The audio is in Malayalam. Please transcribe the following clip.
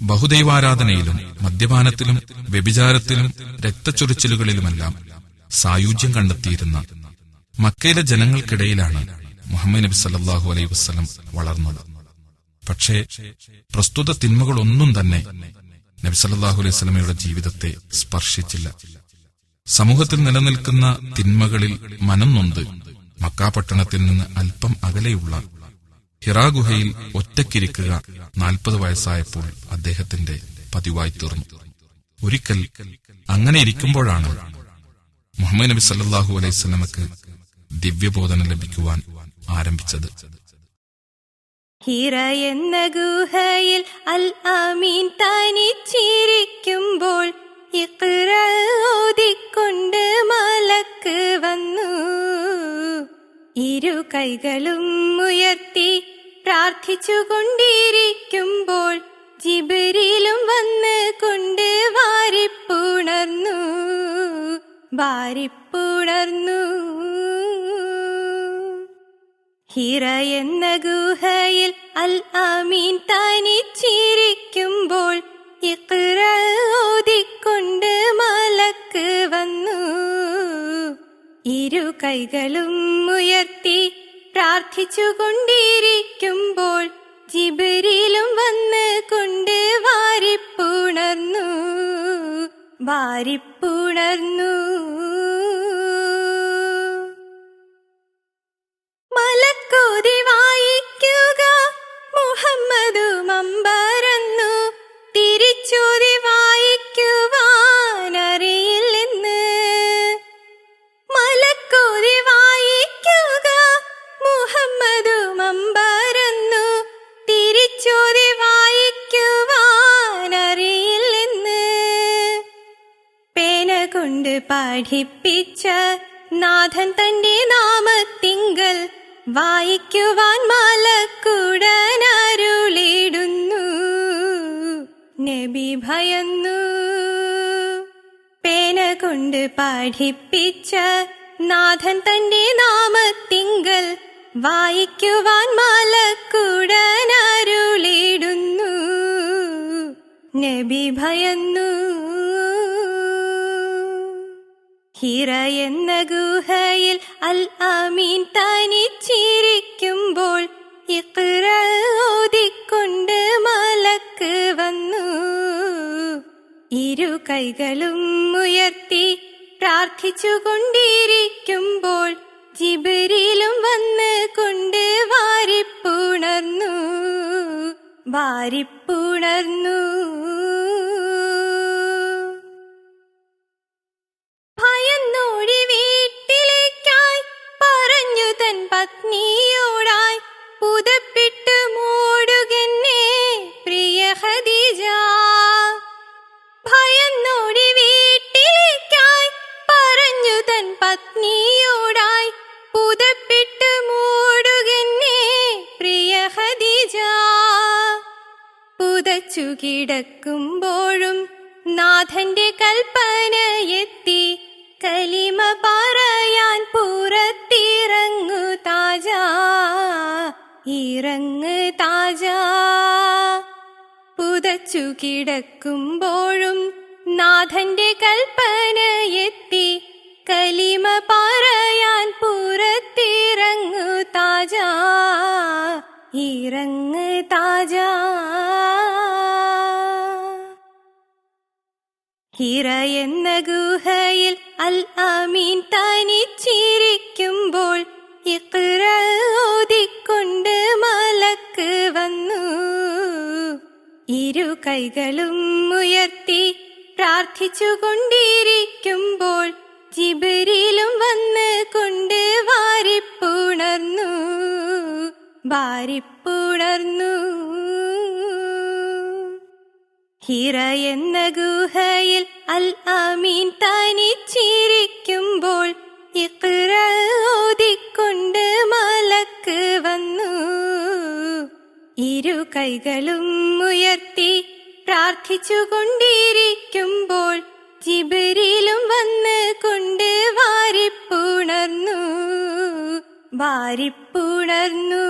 ബഹുദൈവാരാധനയിലും മദ്യപാനത്തിലും വ്യഭിചാരത്തിലും രക്തച്ചൊരിച്ചിലുകളിലുമെല്ലാം സായുജ്യം കണ്ടെത്തിയിരുന്ന മക്കയിലെ ജനങ്ങൾക്കിടയിലാണ് മുഹമ്മദ് നബി സല്ലാഹു അലൈഹി വസ്ലം വളർന്നത്. പക്ഷേ പ്രസ്തുത തിന്മകളൊന്നും തന്നെ നബി സല്ലാഹു അലൈഹി വസല്ലമയുടെ ജീവിതത്തെ സ്പർശിച്ചില്ല. സമൂഹത്തിൽ നിലനിൽക്കുന്ന തിന്മകളിൽ മനം നൊന്ത് മക്കാപട്ടണത്തിൽ നിന്ന് അല്പം അകലെയുള്ള ഹിറാ ഒറ്റക്കിരിക്കുക നാൽപ്പത് വയസ്സായപ്പോൾ അദ്ദേഹത്തിന്റെ പതിവായി തീർന്നു. ഒരിക്കൽ അങ്ങനെ ഇരിക്കുമ്പോഴാണ് മുഹമ്മദ് നബി സല്ലാഹു അലൈഹി സ്വലമക്ക് ദിവ്യബോധനം ലഭിക്കുവാൻ ആരംഭിച്ചത്. ഹിറ എന്ന ഗുഹയിൽ അൽ അമീൻ തനിച്ചിരിക്കുമ്പോൾ ഇഖ്റ ഓതിക്കൊണ്ട് മലക്ക് വന്നു. ഇരു കൈകളും ഉയർത്തി പ്രാർത്ഥിച്ചുകൊണ്ടിരിക്കുമ്പോൾ ജിബിരിലും വന്ന് കൊണ്ട് വാരിപ്പുണർന്നു വാരിപ്പുണർന്നു. ഹിറ എന്ന ഗുഹയിൽ അൽ അമീൻ തനിച്ചിരിക്കുമ്പോൾ ഇഖ്റ ഓതിക്കൊണ്ട് മലക്ക് വന്നു. ഇരു കൈകളും ഉയർത്തി പ്രാർത്ഥിച്ചുകൊണ്ടിരിക്കുമ്പോൾ ജിബിരിലും വന്ന് കൊണ്ട് വാരിപ്പുണർന്നു വാരിപ്പുണർന്നു. പഠിപ്പിച്ച നാഥൻ തന്റെ നാമത്തിങ്കൽ വായിക്കുവാൻ മലക്കുടനരുളിടുന്നു നബി ഭയന്നു. പേന കൊണ്ട് പഠിപ്പിച്ച നാഥൻ തന്റെ നാമത്തിങ്കൽ വായിക്കുവാൻ മലക്കുടനരുളിടുന്നു നബി ഭയന്നു. ഹിറ എന്ന ഗുഹയിൽ അൽ അമീൻ തനിച്ചിരിക്കുമ്പോൾ ഇഖ്റ ഓതിക്കൊണ്ട് മലക്ക് വന്നു. ഇരു കൈകളും ഉയർത്തി പ്രാർത്ഥിച്ചുകൊണ്ടിരിക്കുമ്പോൾ ജിബരിലും വന്ന് കൊണ്ട് വാരിപ്പുണർന്നു. വാരിപ്പുണർന്നു. പത്നിയോടായി പുതപ്പിട്ട് മൂടുകന്നെ പ്രിയ ഹദീജ പുതച്ചു കിടക്കുമ്പോഴും നാഥന്റെ കൽപ്പന എത്തി കലിമ പറയാൻ പുറത്തിറങ്ങു താജ. ഇറങ്ങ് താജ. പുതച്ചു കിടക്കുമ്പോഴും നാഥന്റെ കൽപ്പന എത്തി കലിമ പറയാൻ പുറത്തിറങ്ങു താജ ഇറങ്ങ് താജ. ഹിറ എന്ന ഗുഹയിൽ അൽ അമീൻ തനിച്ചിരിക്കുമ്പോൾ ഇഖ്റ ഓതിക്കൊണ്ട് മലക്ക് വന്നു. ഇരു കൈകളും ഉയർത്തി പ്രാർത്ഥിച്ചുകൊണ്ടിരിക്കുമ്പോൾ ജിബരിലും വന്ന് കൊണ്ട് വാരിപ്പുണർന്നു വാരിപ്പുണർന്നു. ഹിറ എന്ന ഗുഹയിൽ അൽ അമീൻ തനിച്ചിരിക്കുമ്പോൾ ഇഖ്റ ഓതിക്കൊണ്ട് മലക്ക് വന്നു. ഇരു കൈകളും ഉയർത്തി പ്രാർത്ഥിച്ചുകൊണ്ടിരിക്കുമ്പോൾ ജിബരിലും വാരിപ്പുണർന്നു.